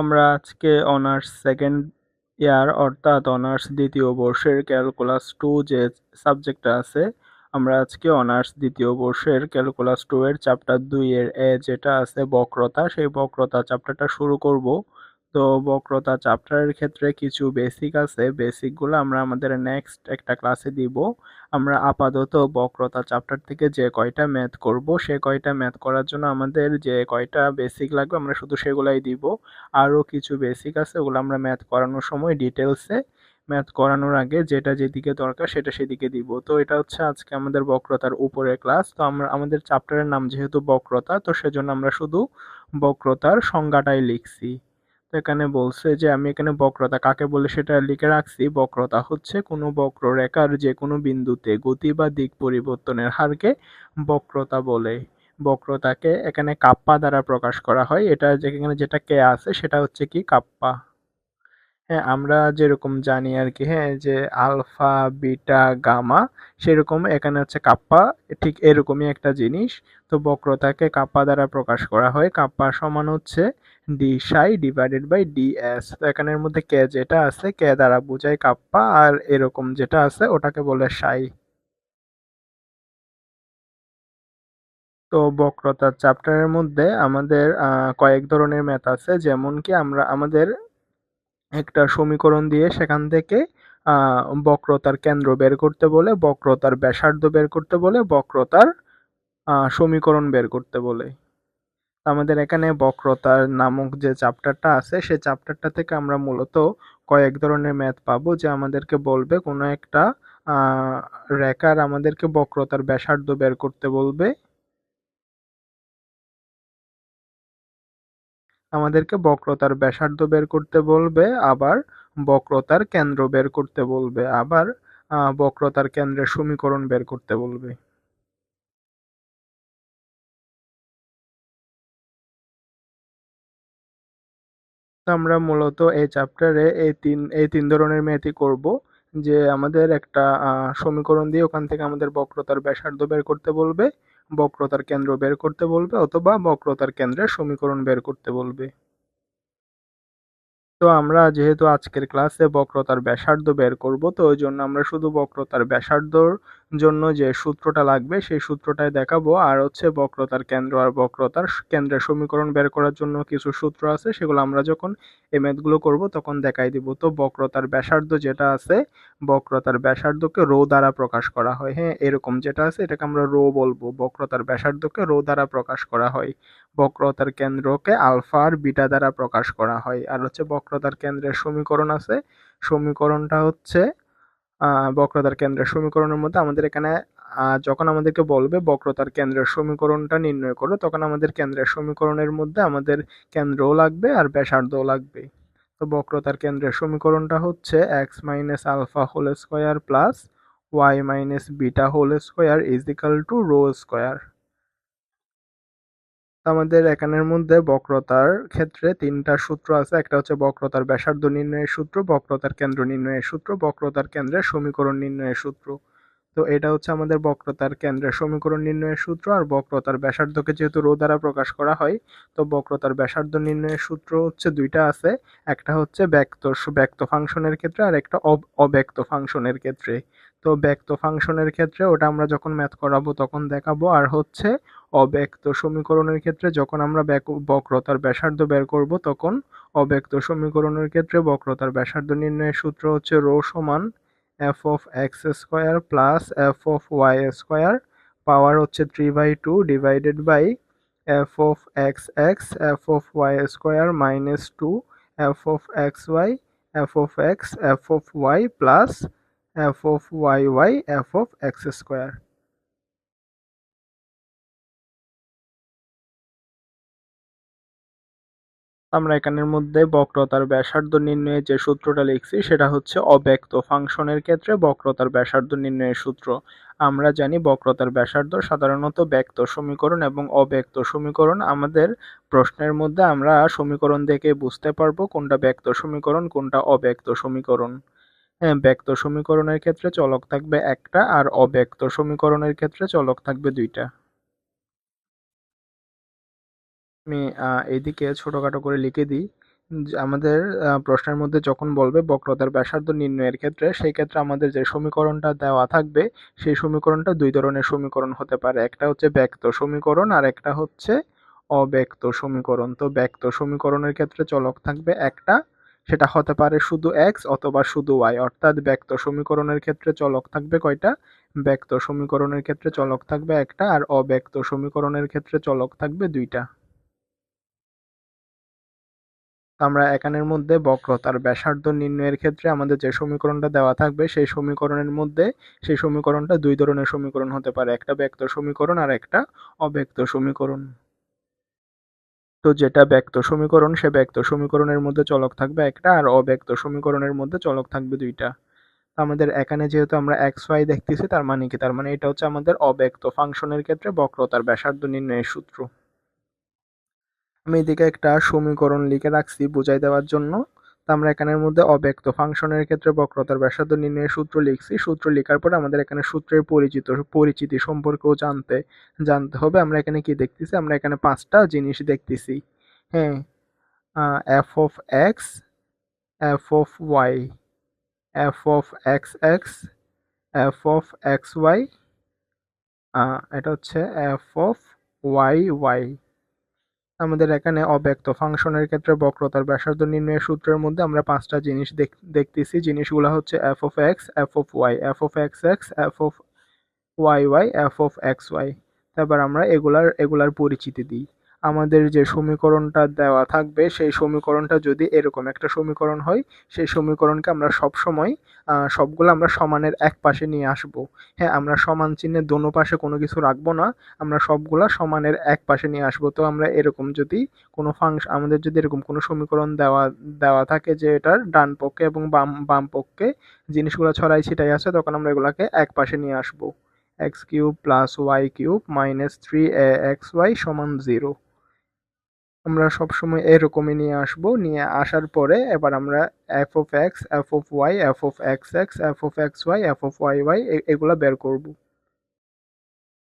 আমরা আজকে honours second year অর্থাৎ অনার্স দ্বিতীয় বর্ষের ক্যালকুলাস টু যে সাবজেক্টটা আছে, আমরা আজকে অনার্স দ্বিতীয় বর্ষের ক্যালকুলাস টু এর চ্যাপ্টার দুই এর এ যেটা আছে বক্রতা, সেই বক্রতা চ্যাপ্টারটা শুরু করব। তো বক্রতা চ্যাপ্টারের ক্ষেত্রে কিছু বেসিক আছে। বেসিকগুলো আমরা আমাদের নেক্সট একটা ক্লাসে দিব। আমরা আপাতত বক্রতা চ্যাপ্টার থেকে যে কয়টা ম্যাথ করব, সে কয়টা ম্যাথ করার জন্য আমাদের যে কয়টা বেসিক লাগবে আমরা শুধু সেগুলাই দিব। আরও কিছু বেসিক আছে, ওগুলো আমরা ম্যাথ করানোর সময় ডিটেলসে ম্যাথ করানোর আগে যেটা যেদিকে দরকার সেটা সেদিকে দিব। তো এটা হচ্ছে আজকে আমাদের বক্রতার উপরে ক্লাস তো আমরা, আমাদের চ্যাপ্টারের নাম যেহেতু বক্রতা, তো সেজন্য আমরা শুধু বক্রতার সংজ্ঞাটাই লিখছি। তো এখানে বলছে যে, আমি এখানে বক্রতা। কাকে বলে সেটা লিখে রাখছি। বক্রতা হচ্ছে কোনো বক্ররেখার যে কোনো বিন্দুতে গতি বা দিক পরিবর্তনের হারকে বক্রতা বলে। বক্রতাকে এখানে কাপ্পা দ্বারা প্রকাশ করা হয়। এটা যেখানে যেটা কে আছে সেটা হচ্ছে কি কাপ্পা। হ্যাঁ আমরা যেরকম জানি আর কি হ্যাঁ যে আলফা, বিটা, গামা সেরকম এখানে হচ্ছে কাপ্পা, ঠিক এরকমই একটা জিনিস। তো বক্রতাকে কাপ্পা দ্বারা প্রকাশ করা হয়। কাপ্পা সমান হচ্ছে D Sai divided by D S তো এখানের মধ্যে কে যেটা আছে, কে দ্বারা বোঝায় কাপ্পা, আর এরকম যেটা আছে, ওটাকে বলে সাই তো বক্রতার চ্যাপ্টারের মধ্যে আমাদের কয়েক ধরনের ম্যাথ আছে। যেমন কি আমরা, আমাদের একটা সমীকরণ দিয়ে সেখান থেকে বক্রতার কেন্দ্র বের করতে বলে, বক্রতার ব্যাসার্ধ বের করতে বলে, বক্রতার সমীকরণ বের করতে বলে। আমাদের এখানে বক্রতার নামক যে চ্যাপ্টারটা আছে সেই চ্যাপ্টারটা থেকে আমরা মূলত কয়েক ধরনের ম্যাথ পাবো যে আমাদেরকে বলবে কোনো একটা রেখার আমাদেরকে বক্রতার ব্যাসার্ধ বের করতে বলবে। আমাদেরকে বক্রতার ব্যাসার্ধ বের করতে বলবে, আবার বক্রতার কেন্দ্র বের করতে বলবে, আবার বক্রতার কেন্দ্রের সমীকরণ বের করতে বলবে। আমরা মূলত এই চ্যাপ্টারে এই তিন এই তিন ধরনের ম্যাথই করব। যে আমাদের একটা সমীকরণ দিয়ে ওখান থেকে আমাদের বক্রতার ব্যাসার্ধ বের করতে বলবে, বক্রতার কেন্দ্র বের করতে বলবে, অথবা বক্রতার কেন্দ্রের সমীকরণ বের করতে বলবে। তো আমরা যেহেতু আজকের ক্লাসে বক্রতার ব্যাসার্ধ বের করব, তো ওই জন্য আমরা শুধু বক্রতার ব্যাসার্ধর জন্য যে সূত্রটা লাগবে, সেই সূত্রটাই দেখাবো। আর হচ্ছে বক্রতার কেন্দ্র আর বক্রতার কেন্দ্রের সমীকরণ বের করার জন্য কিছু সূত্র আছে, সেগুলো আমরা যখন এই ম্যাথগুলো করব তখন দেখাই দিব। তো বক্রতার ব্যাসার্ধ যেটা আছে, বক্রতার ব্যাসার্ধকে রো দ্বারা প্রকাশ করা হয়। হ্যাঁ এরকম যেটা আছে, এটাকে আমরা রো বলব। বক্রতার ব্যাসার্ধকে রো দ্বারা প্রকাশ করা হয়। বক্রতার কেন্দ্রকে আলফা আর বিটা দ্বারা প্রকাশ করা হয়। আর হচ্ছে বক্রতার কেন্দ্রের সমীকরণ আছে, সমীকরণটা হচ্ছে বক্রতার কেন্দ্রের সমীকরণের মধ্যে আমাদের এখানে যখন আমাদেরকে বলবে বক্রতার কেন্দ্রের সমীকরণটা নির্ণয় করো তখন আমাদের কেন্দ্রের সমীকরণের মধ্যে আমাদের কেন্দ্রও লাগবে আর ব্যাসার্ধও লাগবে। তো বক্রতার কেন্দ্রের সমীকরণটা হচ্ছে x minus alpha whole square plus y minus beta whole square is equal to rho square আমাদের এখানের মধ্যে বক্রতার ক্ষেত্রে তিনটা সূত্র আছে। একটা হচ্ছে বক্রতার ব্যাসার্ধ নির্ণয়ের সূত্র, বক্রতার কেন্দ্র নির্ণয়ের সূত্র, বক্রতার কেন্দ্রের সমীকরণ নির্ণয়ের সূত্র। তো এটা হচ্ছে আমাদের বক্রতার কেন্দ্রের সমীকরণ নির্ণয়ের সূত্র আর বক্রতার ব্যাসার্ধকে যেহেতু রো দ্বারা প্রকাশ করা হয়, তো বক্রতার ব্যাসার্ধ নির্ণয়ের সূত্র হচ্ছে দুইটা আছে, একটা হচ্ছে ব্যক্ত ব্যক্ত ফাংশনের ক্ষেত্রে আর একটা অব্যক্ত ফাংশনের ক্ষেত্রে। তো ব্যক্ত ফাংশনের ক্ষেত্রে ওটা আমরা যখন ম্যাথ করাবো তখন দেখাবো, আর হচ্ছে অব্যক্ত সমীকরণের ক্ষেত্রে যখন আমরা বক্রতার ব্যাসার্ধ বের করব তখন অব্যক্ত সমীকরণের ক্ষেত্রে বক্রতার ব্যাসার্ধ নির্ণয়ের সূত্র হচ্ছে রো সমান f of x square plus f of y square power হচ্ছে three by two divided by f of x x f of y square minus two f of x y f of x f of y plus f of y y f of x square আমরা এখানের মধ্যে বক্রতার ব্যাসার্ধ নির্ণয়ে যে সূত্রটা লিখছি, সেটা হচ্ছে অব্যক্ত ফাংশনের ক্ষেত্রে বক্রতার ব্যাসার্ধ নির্ণয়ের সূত্র। আমরা জানি বক্রতার ব্যাসার্ধ সাধারণত ব্যক্ত সমীকরণ এবং অব্যক্ত সমীকরণ। আমাদের প্রশ্নের মধ্যে আমরা সমীকরণ দেখে বুঝতে পারব কোনটা ব্যক্ত সমীকরণ, কোনটা অব্যক্ত সমীকরণ। হ্যাঁ ব্যক্ত সমীকরণের ক্ষেত্রে চলক থাকবে একটা আর অব্যক্ত সমীকরণের ক্ষেত্রে চলক থাকবে দুইটা। আমি এইদিকে ছোটোখাটো করে লিখে দিই। আমাদের প্রশ্নের মধ্যে যখন বলবে বক্রতার ব্যাসার্ধ নির্ণয়ের ক্ষেত্রে, সেই ক্ষেত্রে আমাদের যে সমীকরণটা দেওয়া থাকবে, সেই সমীকরণটা দুই ধরনের সমীকরণ হতে পারে। একটা হচ্ছে ব্যক্ত সমীকরণ আর একটা হচ্ছে অব্যক্ত সমীকরণ। তো ব্যক্ত সমীকরণের ক্ষেত্রে চলক থাকবে একটা, সেটা হতে পারে শুধু এক্স অথবা শুধু ওয়াই অর্থাৎ ব্যক্ত সমীকরণের ক্ষেত্রে চলক থাকবে কয়টা? ব্যক্ত সমীকরণের ক্ষেত্রে চলক থাকবে একটা আর অব্যক্ত সমীকরণের ক্ষেত্রে চলক থাকবে দুইটা। আমরা এখানের মধ্যে বক্রতার ব্যাসার্ধ নির্ণয়ের ক্ষেত্রে আমাদের যে সমীকরণটা দেওয়া থাকবে, সেই সমীকরণের মধ্যে, সেই সমীকরণটা দুই ধরনের সমীকরণ হতে পারে, একটা ব্যক্ত সমীকরণ আর একটা অব্যক্ত সমীকরণ। তো যেটা ব্যক্ত সমীকরণ, সে ব্যক্ত সমীকরণের মধ্যে চলক থাকবে একটা আর অব্যক্ত সমীকরণের মধ্যে চলক থাকবে দুইটা। আমাদের এখানে যেহেতু আমরা এক্স, ওয়াই দেখতেছি, তার মানে কি? তার মানে এটা হচ্ছে আমাদের অব্যক্ত ফাংশনের ক্ষেত্রে বক্রতার ব্যাসার্ধ নির্ণয়ের সূত্র। আমি এদিকে একটা সমীকরণ লিখে রাখছি বুঝাই দেওয়ার জন্য। তো আমরা এখানের মধ্যে অব্যক্ত ফাংশনের ক্ষেত্রে বক্রতার ব্যাসার্ধ নির্ণয়ের সূত্র লিখছি। সূত্র লেখার পরে আমাদের এখানে সূত্রের পরিচিত, পরিচিতি সম্পর্কেও জানতে জানতে হবে। আমরা এখানে কি দেখতেছি? আমরা এখানে পাঁচটা জিনিস দেখতেছি। হ্যাঁ f of x f of y f of x x f of x y এটা হচ্ছে এফ অফ ওয়াই ওয়াই আমাদের এখানে অব্যক্ত। ফাংশনের ক্ষেত্রে বক্রতার ব্যাসার্ধ নির্ণয়ের সূত্রের মধ্যে আমরা পাঁচটা জিনিস দেখতেছি। জিনিসগুলো হচ্ছে f of x f of y f of x x f of y y f of x y তারপর আমরা এগুলার এগুলার পরিচিতি দিই। আমাদের যে সমীকরণটা দেওয়া থাকবে, সেই সমীকরণটা যদি এরকম একটা সমীকরণ হয়, সেই সমীকরণকে আমরা সব সময় সবগুলো আমরা সমানের এক পাশে নিয়ে আসব। হ্যাঁ আমরা সমান চিহ্নের দোনো পাশে কোনো কিছু রাখব না, আমরা সবগুলা সমানের এক পাশে নিয়ে আসব। তো আমরা এরকম যদি কোনো ফাংশন আমাদের যদি এরকম কোনো সমীকরণ দেওয়া দেওয়া থাকে যে এটার ডান পক্ষে এবং বাম বাম পক্ষে জিনিসগুলো ছড়াই ছিটাই আছে, তখন আমরা এগুলাকে এক পাশে নিয়ে আসব। X cube plus y cube minus three a x y সমান জিরো আমরা সবসময় এরকমই নিয়ে আসব। নিয়ে আসার পরে এবার আমরা f of x f of y f of x x f of x y f of y y এগুলো বের করব।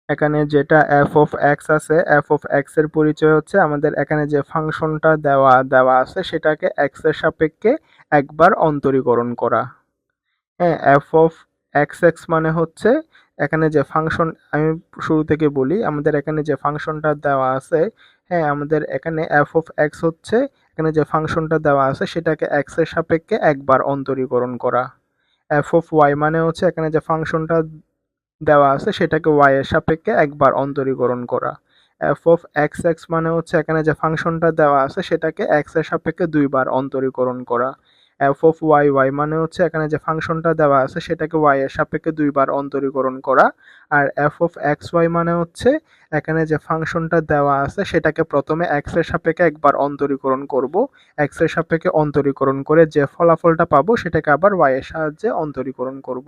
এখানে যেটা এফ অফ এক্স আছে এফ অফ এক্সের পরিচয় হচ্ছে আমাদের এখানে যে ফাংশনটা দেওয়া দেওয়া আছে সেটাকে এক্সের সাপেক্ষে একবার অন্তরীকরণ করা। হ্যাঁ এফ অফ এক্স এক্স মানে হচ্ছে এখানে যে ফাংশন, আমি শুরু থেকে বলি, আমাদের এখানে যে ফাংশনটা দেওয়া আছে হ্যাঁ আমাদের এখানে এফ অফ এক্স হচ্ছে, এখানে যে ফাংশনটা দেওয়া আছে সেটাকে এক্সের সাপেক্ষে একবার অন্তরীকরণ করা। এফ অফ ওয়াই মানে হচ্ছে এখানে যে ফাংশনটা দেওয়া আছে সেটাকে ওয়াই এর সাপেক্ষে একবার অন্তরীকরণ করা। এফ অফ এক্স এক্স মানে হচ্ছে এখানে যে ফাংশনটা দেওয়া আছে সেটাকে এক্সের সাপেক্ষে দুইবার অন্তরীকরণ করা। এফ অফ ওয়াই ওয়াই মানে হচ্ছে এখানে যে ফাংশনটা দেওয়া আছে সেটাকে ওয়াই এর সাপেক্ষে দুইবার অন্তরীকরণ করা। আর এফ অফ এক্স ওয়াই মানে হচ্ছে এখানে যে ফাংশনটা দেওয়া আছে সেটাকে প্রথমে এক্সের সাপেক্ষে একবার অন্তরীকরণ করব। এক্সের সাপেক্ষে অন্তরীকরণ করে যে ফলাফলটা পাবো সেটাকে আবার ওয়াই এর সাহায্যে অন্তরীকরণ করব।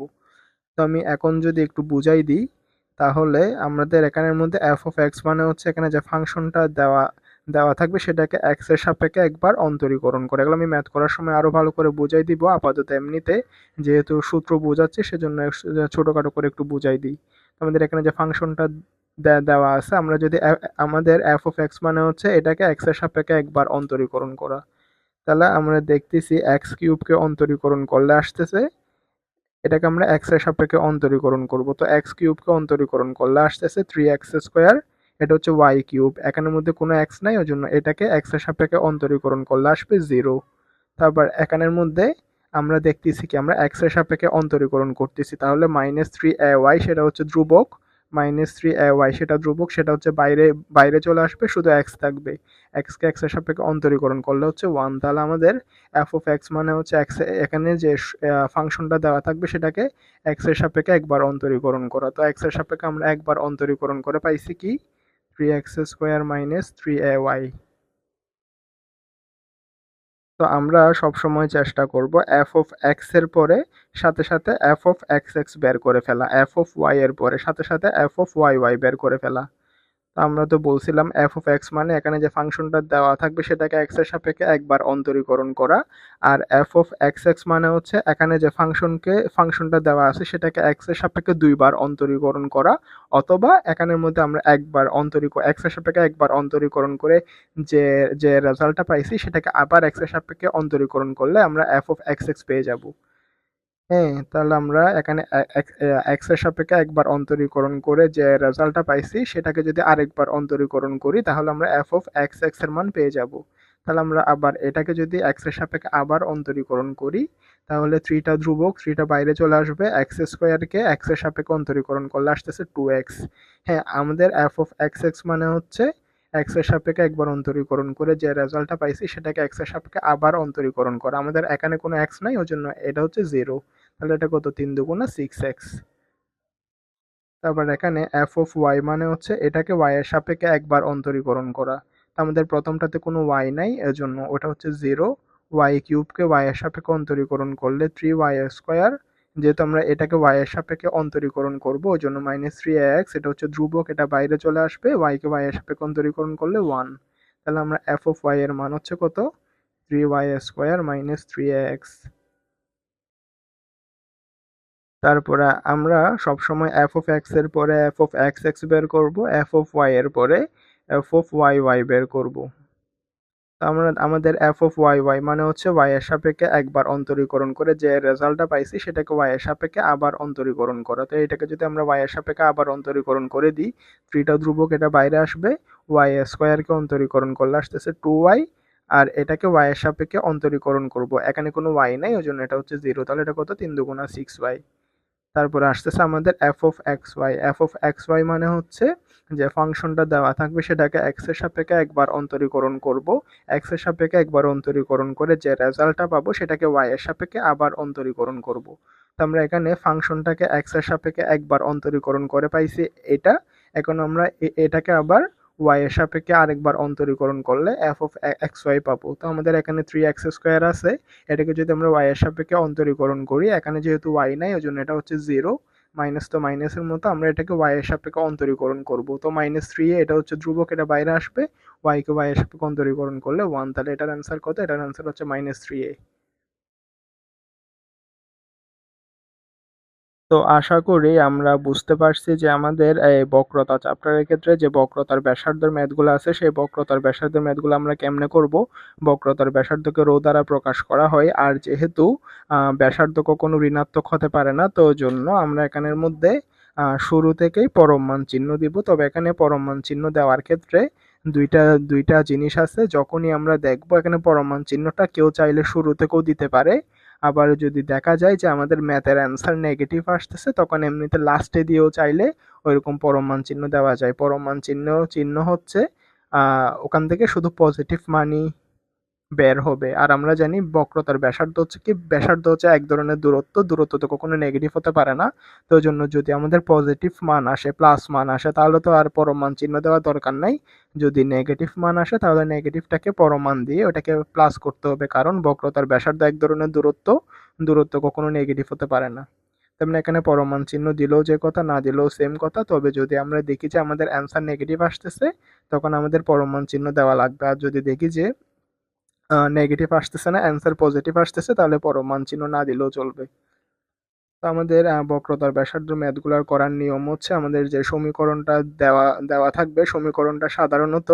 তো আমি এখন যদি একটু বুঝাই দিই, তাহলে আমাদের এখানের মধ্যে এফ অফ এক্স মানে হচ্ছে এখানে যে ফাংশনটা দেওয়া দেওয়া থাকবে সেটাকে এক্সের সাপেক্ষে একবার অন্তরীকরণ করে। এগুলো আমি ম্যাথ করার সময় আরও ভালো করে বুঝাই দিব। আপাতত এমনিতে যেহেতু সূত্র বোঝাচ্ছি, সেজন্য ছোটোখাটো করে একটু বুঝাই দিই। আমাদের এখানে যে ফাংশনটা দেওয়া আছে, আমরা যদি আমাদের এফ অফ এক্স মানে হচ্ছে এটাকে এক্সের সাপেক্ষে একবার অন্তরীকরণ করা। তাহলে আমরা দেখতেছি এক্স কিউবকে অন্তরীকরণ করলে আসতেছে, এটাকে আমরা এক্সের সাপেক্ষে অন্তরীকরণ করব। তো এক্স কিউবকে অন্তরীকরণ করলে আসতেছে থ্রি এক্স স্কোয়ার এটা হচ্ছে ওয়াই কিউব এখানের মধ্যে কোনো এক্স নাই ওই জন্য এটাকে এক্সের সাপেক্ষে অন্তরীকরণ করলে আসবে জিরো তারপর এখানের মধ্যে আমরা দেখতেছি কি, আমরা এক্সের সাপেক্ষে অন্তরীকরণ করতেছি, তাহলে মাইনাস থ্রি এ ওয়াই সেটা হচ্ছে ধ্রুবক মাইনাস থ্রি এ ওয়াই সেটা ধ্রুবক, সেটা হচ্ছে বাইরে বাইরে চলে আসবে, শুধু এক্স থাকবে। এক্সকে এক্সের সাপেক্ষে অন্তরীকরণ করলে হচ্ছে ওয়ান তাহলে আমাদের এফ অফ এক্স মানে হচ্ছে এক্স এখানে যে ফাংশনটা দেওয়া থাকবে সেটাকে এক্সের সাপেক্ষে একবার অন্তরীকরণ করা। তো এক্সের সাপেক্ষে আমরা একবার অন্তরীকরণ করে পাইছি কি three x square minus three a y তো আমরা সব সময় চেষ্টা করব এফ অফ এক্সের পরে সাথে সাথে এফ অফ এক্স এক্স বের করে ফেলা এফ অফ ওয়াই এর পরে সাথে সাথে এফ অফ ওয়াই ওয়াই বের করে ফেলা। আমরা তো বলছিলাম এফ অফ এক্স মানে এখানে যে ফাংশনটা দেওয়া থাকবে সেটাকে এক্সের সাপেক্ষে একবার অন্তরীকরণ করা। আর এফ অফ এক্স এক্স মানে হচ্ছে এখানে যে ফাংশনকে, ফাংশনটা দেওয়া আছে সেটাকে এক্সের সাপেক্ষে দুইবার অন্তরীকরণ করা। অথবা এখানের মধ্যে আমরা একবার অন্তরীক এক্সের সাপেক্ষে একবার অন্তরীকরণ করে যে যে রেজাল্টটা পাইছি সেটাকে আবার এক্সের সাপেক্ষে অন্তরীকরণ করলে আমরা এফ অফ এক্স এক্স পেয়ে যাব। হ্যাঁ তাহলে আমরা এখানে এক্সের সাপেক্ষে একবার অন্তরীকরণ করে যে রেজাল্টটা পাইছি, সেটাকে যদি আরেকবার অন্তরীকরণ করি, তাহলে আমরা এফ অফ এক্স এক্সের মান পেয়ে যাব। তাহলে আমরা আবার এটাকে যদি এক্সের সাপেক্ষে আবার অন্তরীকরণ করি, তাহলে থ্রিটা ধ্রুবক থ্রিটা বাইরে চলে আসবে এক্স স্কোয়ারকে এক্সের সাপেক্ষে অন্তরীকরণ করলে আসতেছে টু এক্স হ্যাঁ আমাদের এফ অফ এক্স এক্স মানে হচ্ছে এক্সের সাপেক্ষে একবার অন্তরীকরণ করে যে রেজাল্টটা পাইছি, সেটাকে এক্সের সাপেক্ষে আবার অন্তরীকরণ করা। আমাদের এখানে কোনো এক্স নাই ওই জন্য এটা হচ্ছে জিরো তাহলে এটা কত? তিন দুগুণা সিক্স এক্স তারপর এখানে এফ অফ ওয়াই মানে হচ্ছে এটাকে ওয়াই এর সাপেক্ষে একবার অন্তরীকরণ করা। তো আমাদের প্রথমটাতে কোনো ওয়াই নাই, এজন্য ওটা হচ্ছে জিরো ওয়াই কিউবকে ওয়াই এর সাপেক্ষে অন্তরীকরণ করলে থ্রি ওয়াই স্কোয়ার যেহেতু আমরা এটাকে ওয়াই এর সাপেক্ষে অন্তরীকরণ করব ওই জন্য মাইনাস থ্রি এক্স এটা হচ্ছে ধ্রুবক, এটা বাইরে চলে আসবে ওয়াইকে ওয়াই এর সাপেক্ষে অন্তরীকরণ করলে ওয়ান তাহলে আমরা এফ অফ ওয়াই এর মান হচ্ছে কত? Three y square minus three x তারপরে আমরা সবসময় এফ অফ এক্সের পরে এফ অফ এক্স এক্স বের করব এফ অফ ওয়াই এর পরে এফ অফ ওয়াই ওয়াই বের করব। আমরা, আমাদের এফ অফ ওয়াই ওয়াই মানে হচ্ছে ওয়াই এর সাপেক্ষে একবার অন্তরীকরণ করে যে রেজাল্টটা পাইছি সেটাকে ওয়াই এর সাপেক্ষে আবার অন্তরীকরণ করা। তো এটাকে যদি আমরা ওয়াই এর সাপেক্ষে আবার অন্তরীকরণ করে দিই, থ্রিটা ধ্রুবক এটা বাইরে আসবে ওয়াই স্কোয়ারকে অন্তরীকরণ করলে আসতেছে টু ওয়াই আর এটাকে ওয়াই এর সাপেক্ষে অন্তরীকরণ করব। এখানে কোনো ওয়াই নাই, ওই জন্য এটা হচ্ছে জিরো তাহলে এটা কত? তিন দুগুণা সিক্স ওয়াই তারপরে আসতেছে আমাদের f of x y f of x y মানে হচ্ছে যে ফাংশনটা দেওয়া থাকবে সেটাকে এক্সের সাপেক্ষে একবার অন্তরীকরণ করব। এক্সের সাপেক্ষে একবার অন্তরীকরণ করে যে রেজাল্টটা পাবো সেটাকে ওয়াই এর সাপেক্ষে আবার অন্তরীকরণ করব। তো আমরা এখানে ফাংশনটাকে এক্সের সাপেক্ষে একবার অন্তরীকরণ করে পাইছি এটা। এখন আমরা এটাকে আবার ওয়াই এর সাপেক্ষে আরেকবার অন্তরীকরণ করলে এফ অফ এক্স ওয়াই পাবো। তো আমাদের এখানে থ্রি এক্স স্কোয়ার আছে। এটাকে যদি আমরা ওয়াই এর সাপেক্ষে অন্তরীকরণ করি, এখানে যেহেতু ওয়াই নাই ওই জন্য এটা হচ্ছে জিরো মাইনাস তো মাইনাসের মতো, আমরা এটাকে ওয়াই এর সাপেক্ষে অন্তরীকরণ করব। তো মাইনাস থ্রি এটা হচ্ছে ধ্রুবক, এটা বাইরে আসবে। ওয়াইকে ওয়াই এর সাপেক্ষে অন্তরীকরণ করলে ওয়ান তাহলে এটার অ্যান্সার কত? এটার অ্যান্সার হচ্ছে মাইনাস থ্রি এ তো আশা করি আমরা বুঝতে পারছি যে আমাদের, এই বক্রতা চ্যাপ্টারের ক্ষেত্রে যে বক্রতার ব্যাসার্ধের ম্যাথগুলো আছে, সেই বক্রতার ব্যাসার্ধের ম্যাথগুলো আমরা কেমনে করব? বক্রতার ব্যাসার্ধকে রো দ্বারা প্রকাশ করা হয়। আর যেহেতু ব্যাসার্ধ কখনো ঋণাত্মক হতে পারে না, তো জন্য আমরা এখানের মধ্যে শুরু থেকেই পরম মান চিহ্ন দিব। তবে এখানে পরম মান চিহ্ন দেওয়ার ক্ষেত্রে দুইটা দুইটা জিনিস আছে। যখনই আমরা দেখব এখানে পরম মান চিহ্নটা কেউ চাইলে শুরু থেকেও দিতে পারে। আবার যদি দেখা যায় যে আমাদের ম্যাথের অ্যান্সার নেগেটিভ আসতেছে, তখন এমনিতে লাস্টে দিয়েও চাইলে ওইরকম পরমান চিহ্ন দেওয়া যায়। পরমান চিহ্ন চিহ্ন হচ্ছে ওখান থেকে শুধু পজিটিভ মানি বের হবে। আর আমরা জানি বক্রতার ব্যাসার্ধ হচ্ছে কি? ব্যাসার্ধ হচ্ছে এক ধরনের দূরত্ব। দূরত্ব তো কখনো নেগেটিভ হতে পারে না। তো জন্য যদি আমাদের পজিটিভ মান আসে প্লাস মান আসে, তাহলে তো আর পরমান চিহ্ন দেওয়ার দরকার নাই। যদি নেগেটিভ মান আসে, তাহলে নেগেটিভটাকে পরমান দিয়ে ওটাকে প্লাস করতে হবে। কারণ বক্রতার ব্যাসার্ধ এক ধরনের দূরত্ব। দূরত্ব কখনো নেগেটিভ হতে পারে না। তেমনি এখানে পরমান চিহ্ন দিলেও যে কথা, না দিলেও সেম কথা। তবে যদি আমরা দেখি যে আমাদের অ্যান্সার নেগেটিভ আসতেছে, তখন আমাদের পরমান চিহ্ন দেওয়া লাগবে। আর যদি দেখি যে নেগেটিভ আসতেছে না অ্যান্সার পজিটিভ আসতেছে, তাহলে পরমান চিহ্ন না দিলেও চলবে। তো আমাদের বক্রতার ব্যাসার্ধ ম্যাথগুলোর করার নিয়ম হচ্ছে আমাদের যে সমীকরণটা দেওয়া দেওয়া থাকবে, সমীকরণটা সাধারণত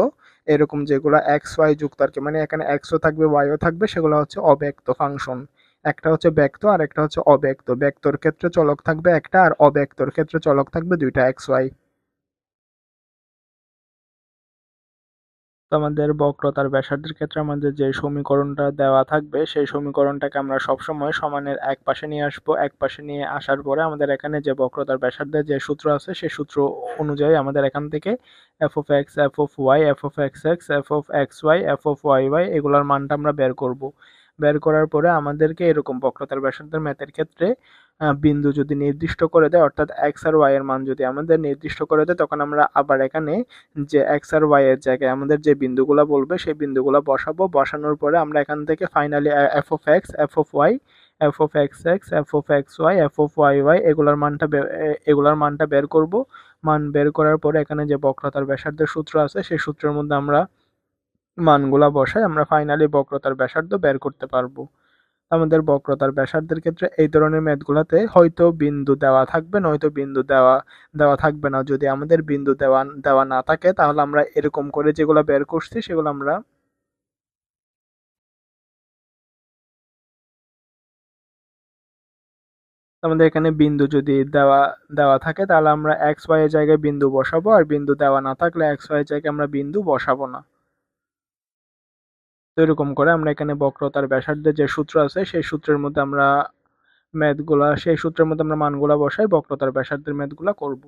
এরকম যেগুলো এক্স ওয়াই যুক্ত আর কি মানে এখানে এক্সও থাকবে ওয়াইও থাকবে, সেগুলো হচ্ছে অব্যক্ত ফাংশন। একটা হচ্ছে ব্যক্ত, আর একটা হচ্ছে অব্যক্ত। ব্যক্তর ক্ষেত্রে চলক থাকবে একটা, আর অব্যক্তর ক্ষেত্রে চলক থাকবে দুইটা এক্স ওয়াই আমাদের বক্রতার ব্যাসার্ধের ক্ষেত্রে আমাদের যে সমীকরণটা দেওয়া থাকবে, সেই সমীকরণটাকে আমরা সবসময় সমানের এক পাশে নিয়ে আসব, এক পাশে নিয়ে আসার পরে আমাদের এখানে যে বক্রতার ব্যাসার্ধের যে সূত্র আছে, সেই সূত্র অনুযায়ী আমাদের এখান থেকে f of x f of y f of x x f of x y f of y y এগুলোর মানটা আমরা বের করব। বের করার পরে আমাদেরকে এরকম বক্রতার ব্যাসার্ধের ম্যাথের ক্ষেত্রে বিন্দু যদি নির্দিষ্ট করে দেয়, অর্থাৎ এক্স আর ওয়াই এর মান যদি আমাদের নির্দিষ্ট করে দেয়, তখন আমরা আবার এখানে যে এক্স আর ওয়াই এর জায়গায় আমাদের যে বিন্দুগুলো বলবে, সেই বিন্দুগুলো বসাবো। বসানোর পরে আমরা এখান থেকে finally f of x f of y f of x x f of x y f of y y এগুলার মানটা এগুলার মানটা বের করব। মান বের করার পরে এখানে যে বক্রতার ব্যাসার্ধের সূত্র আছে, সেই সূত্রের মধ্যে আমরা মানগুলা বসাই, আমরা ফাইনালি বক্রতার ব্যাসার্ধ বের করতে পারব। আমাদের বক্রতার ব্যাসার্ধের ক্ষেত্রে এই ধরনের ম্যাথগুলোতে হয়তো বিন্দু দেওয়া থাকবে নয়তো বিন্দু দেওয়া দেওয়া থাকবে না। যদি আমাদের বিন্দু দেওয়া দেওয়া না থাকে, তাহলে আমরা এরকম করে যেগুলো বের করছি, সেগুলো আমরা আমাদের এখানে বিন্দু যদি দেওয়া দেওয়া থাকে, তাহলে আমরা এক্স ওয়াই এর জায়গায় বিন্দু বসাবো, আর বিন্দু দেওয়া না থাকলে এক্স ওয়াই জায়গায় আমরা বিন্দু বসাবো না। তো এরকম করে আমরা এখানে বক্রতার ব্যাসার্ধের যে সূত্র আছে, সেই সূত্রের মধ্যে আমরা ম্যাথগুলা, সেই সূত্রের মধ্যে আমরা মানগুলা বসাই, বক্রতার ব্যাসার্ধের ম্যাথগুলা করব।